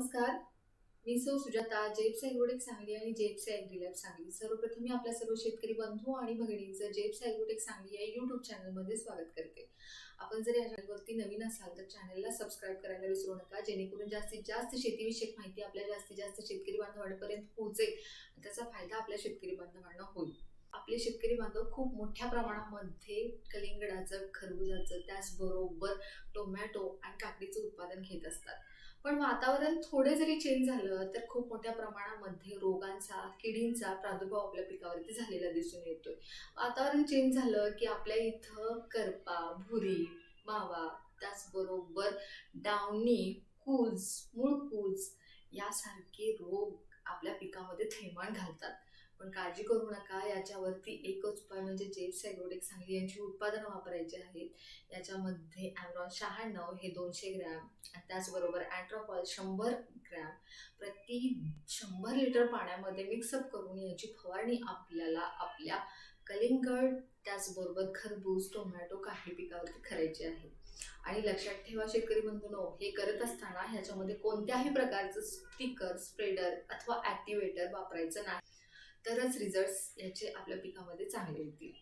नमस्कार. मी सौ सुजाता जेप्स ॲग्रोटेक सांगली आणि जेप्स ॲग्रीलॅब सांगली. सर्वप्रथम मी आपल्या सर्व शेतकरी बंधू आणि भगिनींचं जेप्स ॲग्रोटेक सांगली या यूट्यूब चॅनलमध्ये स्वागत करते. आपण जर या चॅनलवरती नवीन असाल तर चॅनलला सबस्क्राईब करायला विसरू नका जेणेकरून जास्तीत जास्त शेतीविषयक माहिती आपल्या जास्तीत जास्त शेतकरी बांधवांपर्यंत पोहोचेल त्याचा फायदा आपल्या शेतकरी बांधवांना होईल. आपले शेतकरी बांधव खूप मोठ्या प्रमाणामध्ये कलिंगडाचं खरबुजाचं त्याचबरोबर टोमॅटो आणि काकडीचं उत्पादन घेत असतात. पण वातावरण थोडे जरी चेंज झालं तर खूप मोठ्या प्रमाणामध्ये रोगांचा किडींचा प्रादुर्भाव आपल्या पिकावरती झालेला दिसून येतोय. वातावरण चेंज झालं की आपल्या इथं करपा भुरी मावा त्याचबरोबर डावणी कूज मूळ कूज यासारखे रोग आपल्या पिकामध्ये थैमान घालतात. पण काळजी करू नका. याच्यावरती एकच उपाय म्हणजे जेप्स ॲग्रोटेक सांगली यांची उत्पादनं वापरायची आहेत. याच्यामध्ये ॲमरॉन शहाण्णव हे दोनशे ग्रॅम आणि त्याचबरोबर अँट्रोपॉल शंभर ग्रॅम प्रति शंभर लिटर पाण्यामध्ये मिक्सअप करून याची फवारणी आपल्याला आपल्या कलिंगड त्याचबरोबर खरबूज टोमॅटो काही पिकावरती करायची आहे. आणि लक्षात ठेवा शेतकरी बंधूनो हे करत असताना ह्याच्यामध्ये कोणत्याही प्रकारचं स्टिकर स्प्रेडर अथवा ॲक्टिवेटर वापरायचं नाही. तरच रिझल्ट्स याचे आपल्या पिकामध्ये चांगले येतील.